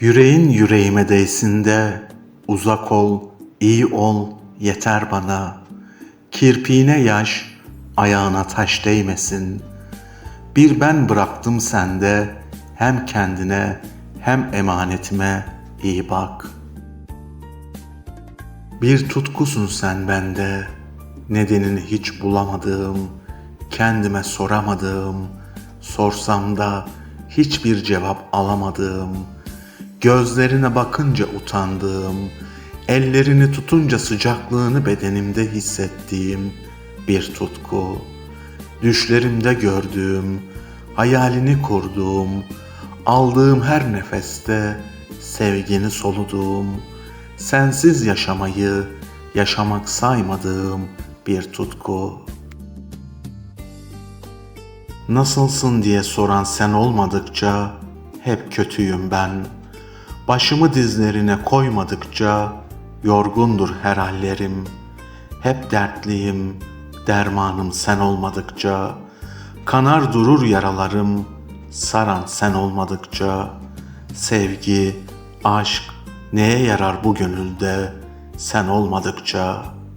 Yüreğin yüreğime değsin de uzak ol, iyi ol, yeter bana. Kirpiğine yaş, ayağına taş değmesin. Bir ben bıraktım sende, hem kendine hem emanetime iyi bak. Bir tutkusun sen bende, nedenini hiç bulamadığım, kendime soramadığım, sorsam da hiçbir cevap alamadığım, gözlerine bakınca utandığım, ellerini tutunca sıcaklığını bedenimde hissettiğim bir tutku. Düşlerimde gördüğüm, hayalini kurduğum, aldığım her nefeste sevgini soluduğum, sensiz yaşamayı yaşamak saymadığım bir tutku. Nasılsın diye soran sen olmadıkça hep kötüyüm ben. Başımı dizlerine koymadıkça yorgundur her hallerim. Hep dertliyim, dermanım sen olmadıkça. Kanar durur yaralarım, saran sen olmadıkça. Sevgi, aşk neye yarar bu gönülde sen olmadıkça?''